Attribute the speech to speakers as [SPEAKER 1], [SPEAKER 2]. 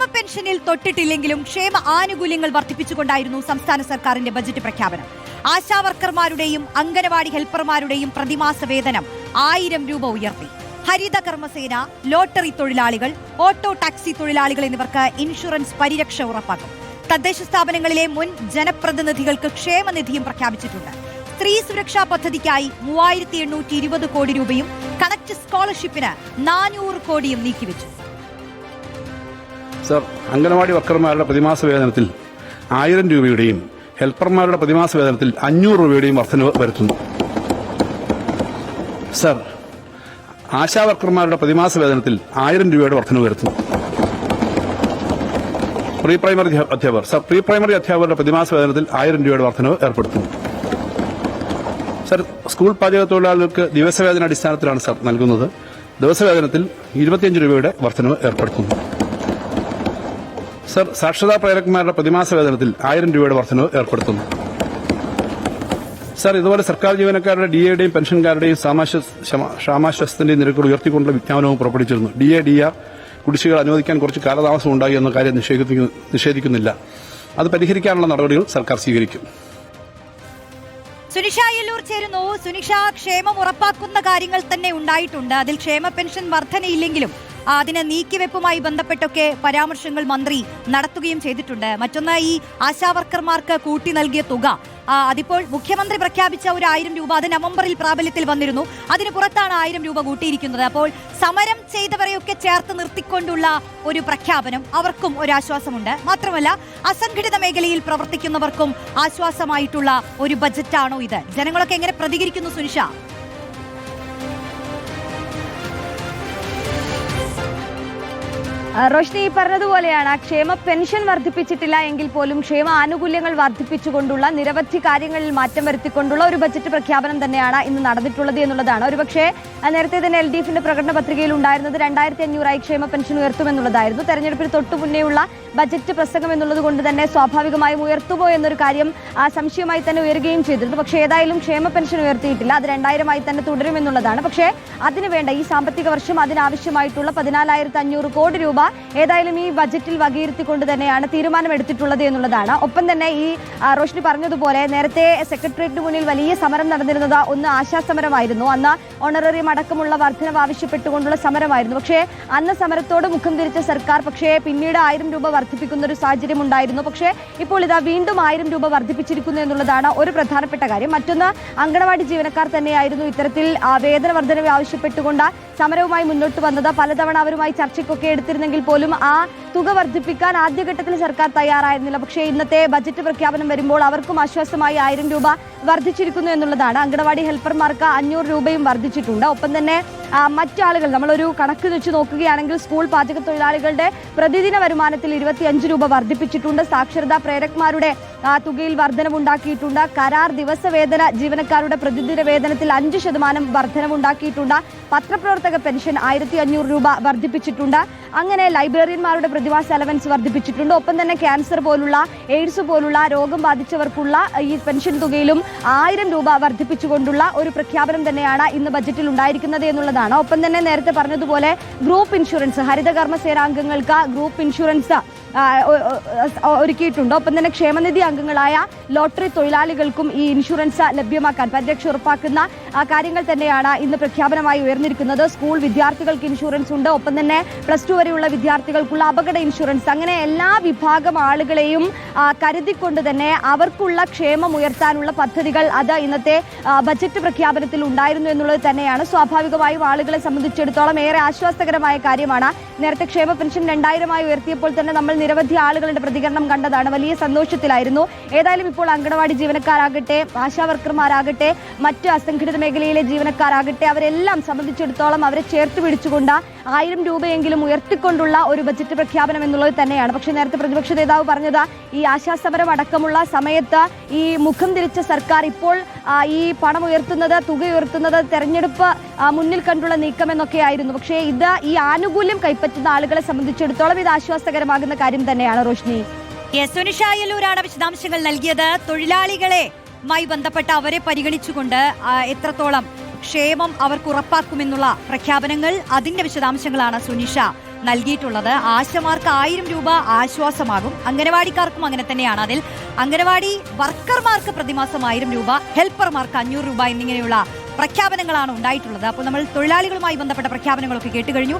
[SPEAKER 1] ക്ഷേമ പെൻഷനിൽ തൊട്ടിട്ടില്ലെങ്കിലും ക്ഷേമ ആനുകൂല്യങ്ങൾ വർദ്ധിപ്പിച്ചുകൊണ്ടായിരുന്നു സംസ്ഥാന സർക്കാരിന്റെ ബജറ്റ് പ്രഖ്യാപനം. ആശാവർക്കർമാരുടെയും അംഗനവാടി ഹെൽപ്പർമാരുടെയും പ്രതിമാസ വേതനം ആയിരം രൂപ ഉയർത്തി. ഹരിത കർമ്മസേന ലോട്ടറി തൊഴിലാളികൾ ഓട്ടോ ടാക്സി തൊഴിലാളികൾ എന്നിവർക്ക് ഇൻഷുറൻസ് പരിരക്ഷ ഉറപ്പാക്കും. തദ്ദേശ സ്ഥാപനങ്ങളിലെ മുൻ ജനപ്രതിനിധികൾക്ക് ക്ഷേമനിധിയും പ്രഖ്യാപിച്ചിട്ടുണ്ട്. സ്ത്രീ സുരക്ഷാ പദ്ധതിക്കായി മൂവായിരത്തി എണ്ണൂറ്റി ഇരുപത് കോടി രൂപയും കണക്ട് സ്കോളർഷിപ്പിന് നാനൂറ് കോടിയും നീക്കിവെച്ചു.
[SPEAKER 2] സർ അംഗനവാടി വർക്കർമാരുടെ പ്രതിമാസ വേതനത്തിൽ ആയിരം രൂപയുടെയും ഹെൽപ്പർമാരുടെ പ്രതിമാസ വേതനത്തിൽ അഞ്ഞൂറ് രൂപയുടെയും വർധനവ് വരുത്തുന്നു. സർ ആശാവർക്കർമാരുടെ പ്രതിമാസ വേതനത്തിൽ ആയിരം രൂപയുടെ വർധനവ് വരുത്തുന്നു. പ്രീ പ്രൈമറി അധ്യാപകർ സർ പ്രീ പ്രൈമറി അധ്യാപകരുടെ പ്രതിമാസ വേതനത്തിൽ ആയിരം രൂപയുടെ വർധനവ് ഏർപ്പെടുത്തുന്നു. സർ സ്കൂൾ പാചക തൊഴിലാളികൾക്ക് ദിവസവേതന അടിസ്ഥാനത്തിലാണ് സർ നൽകുന്നത്. ദിവസവേതനത്തിൽ ഇരുപത്തിയഞ്ച് രൂപയുടെ വർധനവ് ഏർപ്പെടുത്തുന്നു. സർ സാക്ഷരതാ പ്രേരകന്മാരുടെ പ്രതിമാസ വേതനത്തിൽ ആയിരം രൂപയുടെ വർധനവ് ഏർപ്പെടുത്തുന്നു. സർ ഇതുപോലെ സർക്കാർ ജീവനക്കാരുടെ ഡി എയുടെയും പെൻഷൻകാരുടെയും ക്ഷാമാശ്വാസത്തിന്റെയും നിരക്കുകൾ ഉയർത്തിക്കൊണ്ടുള്ള വിജ്ഞാപനവും പുറപ്പെടുവിച്ചിരുന്നു. ഡി എ ഡി ആർ കുടിശ്ശികൾ അനുവദിക്കാൻ കുറച്ച് കാലതാമസം ഉണ്ടായി എന്ന കാര്യം നിഷേധിക്കുന്നില്ല. അത് പരിഹരിക്കാനുള്ള നടപടികൾ സർക്കാർ സ്വീകരിക്കും.
[SPEAKER 1] സുനിഷ എല്ലൂർ ചേരുന്നു. സുനിഷ ക്ഷേമം ഉറപ്പാക്കുന്ന കാര്യങ്ങൾ തന്നെ ഉണ്ടായിട്ടുണ്ട്. അതിൽ ക്ഷേമ പെൻഷൻ വർധനയില്ലെങ്കിലും അതിന് നീക്കിവെപ്പുമായി ബന്ധപ്പെട്ടൊക്കെ പരാമർശങ്ങൾ മന്ത്രി നടത്തുകയും ചെയ്തിട്ടുണ്ട്. മറ്റൊന്ന് ഈ ആശാവർക്കർമാർക്ക് കൂട്ടി നൽകിയ തുക. അതിപ്പോൾ മുഖ്യമന്ത്രി പ്രഖ്യാപിച്ച ഒരു ആയിരം രൂപ അത് നവംബറിൽ പ്രാബല്യത്തിൽ വന്നിരുന്നു. അതിന് പുറത്താണ് ആയിരം രൂപ കൂട്ടിയിരിക്കുന്നത്. അപ്പോൾ സമരം ചെയ്തവരെയൊക്കെ ചേർത്ത് നിർത്തിക്കൊണ്ടുള്ള ഒരു പ്രഖ്യാപനം അവർക്കും ഒരു ആശ്വാസമുണ്ട്. മാത്രമല്ല അസംഘടിത മേഖലയിൽ പ്രവർത്തിക്കുന്നവർക്കും ആശ്വാസമായിട്ടുള്ള ഒരു ബജറ്റാണോ ഇത്? ജനങ്ങളൊക്കെ എങ്ങനെ പ്രതികരിക്കുന്നു സുനിഷ?
[SPEAKER 3] റോഷ്നി ഈ പറഞ്ഞതുപോലെയാണ്. ക്ഷേമ പെൻഷൻ വർദ്ധിപ്പിച്ചിട്ടില്ല എങ്കിൽ പോലും ക്ഷേമ ആനുകൂല്യങ്ങൾ വർദ്ധിപ്പിച്ചുകൊണ്ടുള്ള നിരവധി കാര്യങ്ങളിൽ മാറ്റം വരുത്തിക്കൊണ്ടുള്ള ഒരു ബജറ്റ് പ്രഖ്യാപനം തന്നെയാണ് ഇന്ന് നടന്നിട്ടുള്ളത് എന്നുള്ളതാണ്. ഒരുപക്ഷെ നേരത്തെ തന്നെ എൽ ഡി എഫിന്റെ പ്രകടന പത്രികയിൽ ഉണ്ടായിരുന്നത് രണ്ടായിരത്തി അഞ്ഞൂറായി ക്ഷേമ പെൻഷൻ ഉയർത്തുമെന്നുള്ളതായിരുന്നു. തെരഞ്ഞെടുപ്പിന് തൊട്ടു മുന്നേയുള്ള ബജറ്റ് പ്രസംഗം എന്നുള്ളത് കൊണ്ട് തന്നെ സ്വാഭാവികമായും ഉയർത്തുമോ എന്നൊരു കാര്യം സംശയമായി തന്നെ ഉയരുകയും ചെയ്തിരുന്നു. പക്ഷേ ഏതായാലും ക്ഷേമ പെൻഷൻ ഉയർത്തിയിട്ടില്ല. അത് രണ്ടായിരമായി തന്നെ തുടരുമെന്നുള്ളതാണ്. പക്ഷേ അതിനുവേണ്ട ഈ സാമ്പത്തിക വർഷം അതിനാവശ്യമായിട്ടുള്ള പതിനാലായിരത്തി അഞ്ഞൂറ് കോടി രൂപ ഏതായാലും ഈ ബജറ്റിൽ വകയിരുത്തിക്കൊണ്ട് തന്നെയാണ് തീരുമാനമെടുത്തിട്ടുള്ളത് എന്നുള്ളതാണ്. ഒപ്പം തന്നെ ഈ റോഷിനി പറഞ്ഞതുപോലെ നേരത്തെ സെക്രട്ടേറിയറ്റിന് മുന്നിൽ വലിയ സമരം നടന്നിരുന്നത് ഒന്ന് ആശാസമരമായിരുന്നു. അന്ന് ഓണററിയം അടക്കമുള്ള വർധനവ് ആവശ്യപ്പെട്ടുകൊണ്ടുള്ള സമരമായിരുന്നു. പക്ഷേ അന്ന് സമരത്തോട് മുഖം തിരിച്ച സർക്കാർ പക്ഷേ പിന്നീട് ആയിരം രൂപ വർദ്ധിപ്പിക്കുന്ന ഒരു സാഹചര്യം ഉണ്ടായിരുന്നു പക്ഷേ ഇപ്പോൾ ഇതാ വീണ്ടും ആയിരം രൂപ വർദ്ധിപ്പിച്ചിരിക്കുന്നു എന്നുള്ളതാണ് ഒരു പ്രധാനപ്പെട്ട കാര്യം. മറ്റൊന്ന് അങ്കണവാടി ജീവനക്കാർ തന്നെയായിരുന്നു ഇത്തരത്തിൽ വേതന വർധനവ് ആവശ്യപ്പെട്ടുകൊണ്ട് സമരവുമായി മുന്നോട്ട് വന്നത് പലതവണ അവരുമായി ചർച്ചയ്ക്കൊക്കെ എടുത്തിരുന്നെങ്കിൽ പോലും ആ തുക വർദ്ധിപ്പിക്കാൻ ആദ്യഘട്ടത്തിൽ സർക്കാർ തയ്യാറായിരുന്നില്ല. പക്ഷേ ഇന്നത്തെ ബജറ്റ് പ്രഖ്യാപനം വരുമ്പോൾ അവർക്കും ആശ്വാസമായി ആയിരം രൂപ വർദ്ധിച്ചിരിക്കുന്നു എന്നുള്ളതാണ്. അങ്കണവാടി ഹെൽപ്പർമാർക്ക് അഞ്ഞൂറ് രൂപയും വർദ്ധിച്ചിട്ടുണ്ട്. ഒപ്പം തന്നെ മറ്റാളുകൾ നമ്മളൊരു കണക്ക് വെച്ച് നോക്കുകയാണെങ്കിൽ സ്കൂൾ പാചക തൊഴിലാളികളുടെ പ്രതിദിന വരുമാനത്തിൽ ഇരുപത്തിയഞ്ച് രൂപ വർദ്ധിപ്പിച്ചിട്ടുണ്ട്. സാക്ഷരതാ പ്രേരകന്മാരുടെ ആ, തുകയിൽ വർധനവുണ്ടാക്കിയിട്ടുണ്ട്. കരാർ ദിവസവേതന ജീവനക്കാരുടെ പ്രതിദിന വേതനത്തിൽ അഞ്ച് ശതമാനം വർധനവുണ്ടാക്കിയിട്ടുണ്ട്. പത്രപ്രവർത്തക പെൻഷൻ ആയിരത്തി രൂപ വർദ്ധിപ്പിച്ചിട്ടുണ്ട്. അങ്ങനെ ലൈബ്രറിയന്മാരുടെ പ്രതിമാസ അലവൻസ് വർദ്ധിപ്പിച്ചിട്ടുണ്ട്. ഒപ്പം തന്നെ ക്യാൻസർ പോലുള്ള എയ്ഡ്സ് പോലുള്ള രോഗം ബാധിച്ചവർക്കുള്ള ഈ പെൻഷൻ തുകയിലും ആയിരം രൂപ വർദ്ധിപ്പിച്ചുകൊണ്ടുള്ള ഒരു പ്രഖ്യാപനം തന്നെയാണ് ഇന്ന് ബജറ്റിൽ ഉണ്ടായിരിക്കുന്നത് എന്നുള്ളതാണ്. ഒപ്പം തന്നെ നേരത്തെ പറഞ്ഞതുപോലെ ഗ്രൂപ്പ് ഇൻഷുറൻസ് ഹരിതകർമ്മ സേനാംഗങ്ങൾക്ക് ഗ്രൂപ്പ് ഇൻഷുറൻസ് ഒരുക്കിയിട്ടുണ്ട്. ഒപ്പം തന്നെ ക്ഷേമനിധി അംഗങ്ങളായ ലോട്ടറി തൊഴിലാളികൾക്കും ഈ ഇൻഷുറൻസ് ലഭ്യമാക്കാൻ പരിരക്ഷ ഉറപ്പാക്കുന്ന കാര്യങ്ങൾ തന്നെയാണ് ഇന്ന് പ്രഖ്യാപനമായി ഉയർന്നിരിക്കുന്നത്. സ്കൂൾ വിദ്യാർത്ഥികൾക്ക് ഇൻഷുറൻസ് ഉണ്ട്. ഒപ്പം തന്നെ പ്ലസ് ടു വരെയുള്ള വിദ്യാർത്ഥികൾക്കുള്ള അപകട ഇൻഷുറൻസ് അങ്ങനെ എല്ലാ വിഭാഗം ആളുകളെയും കരുതിക്കൊണ്ട് തന്നെ അവർക്കുള്ള ക്ഷേമം ഉയർത്താനുള്ള പദ്ധതികൾ അത് ഇന്നത്തെ ബജറ്റ് പ്രഖ്യാപനത്തിൽ ഉണ്ടായിരുന്നു എന്നുള്ളത് തന്നെയാണ്. സ്വാഭാവികമായും ആളുകളെ സംബന്ധിച്ചിടത്തോളം ഏറെ ആശ്വാസകരമായ കാര്യമാണ്. നേരത്തെ ക്ഷേമ പെൻഷൻ രണ്ടായിരമായി ഉയർത്തിയപ്പോൾ തന്നെ നമ്മൾ നിരവധി ആളുകളുടെ പ്രതികരണം കണ്ടതാണ്. വലിയ സന്തോഷത്തിലായിരുന്നു. ഏതായാലും ഇപ്പോൾ അങ്കണവാടി ജീവനക്കാരാകട്ടെ ആശാവർക്കർമാരാകട്ടെ മറ്റ് അസംഘടിത മേഖലയിലെ ജീവനക്കാരാകട്ടെ അവരെല്ലാം സംബന്ധിച്ചിടത്തോളം അവരെ ചേർത്ത് പിടിച്ചുകൊണ്ട് ആയിരം രൂപയെങ്കിലും ഉയർത്തിക്കൊണ്ടുള്ള ഒരു ബജറ്റ് പ്രഖ്യാപനം എന്നുള്ളത് തന്നെയാണ്. പക്ഷേ നേരത്തെ പ്രതിപക്ഷ നേതാവ് പറഞ്ഞത് ഈ ആശാസമരം അടക്കമുള്ള സമയത്ത് ഈ മുഖം തിരിച്ച സർക്കാർ ഇപ്പോൾ ഈ പണം ഉയർത്തുന്നത് തുക ഉയർത്തുന്നത് തെരഞ്ഞെടുപ്പ് മുന്നിൽ കണ്ടുള്ള നീക്കം എന്നൊക്കെയായിരുന്നു പക്ഷേ ഇത് ഈ ആനുകൂല്യം കൈപ്പറ്റുന്ന ആളുകളെ സംബന്ധിച്ചിടത്തോളം ഇത് ആശ്വാസകരമാകുന്ന കാര്യം തന്നെയാണ്. റോഷ്നി.
[SPEAKER 1] സുനിഷ വിശദാംശങ്ങൾ നൽകിയത്. തൊഴിലാളികളെ മായി ബന്ധപ്പെട്ട് അവരെ പരിഗണിച്ചുകൊണ്ട് എത്രത്തോളം ക്ഷേമം അവർക്ക് ഉറപ്പാക്കുമെന്നുള്ള പ്രഖ്യാപനങ്ങൾ അതിന്റെ വിശദാംശങ്ങളാണ് സുനിഷ. നൽകിയിട്ടുള്ളത്. ആശമാർക്ക് ആയിരം രൂപ ആശ്വാസമാകും. അംഗനവാടിക്കാർക്കും അങ്ങനെ തന്നെയാണ്. അതിൽ അംഗനവാടി വർക്കർമാർക്ക് പ്രതിമാസം ആയിരം രൂപ ഹെൽപ്പർമാർക്ക് അഞ്ഞൂറ് രൂപ എന്നിങ്ങനെയുള്ള പ്രഖ്യാപനങ്ങളാണ് ഉണ്ടായിട്ടുള്ളത്. അപ്പോൾ നമ്മൾ തൊഴിലാളികളുമായി ബന്ധപ്പെട്ട പ്രഖ്യാപനങ്ങളൊക്കെ കേട്ടുകഴിഞ്ഞു.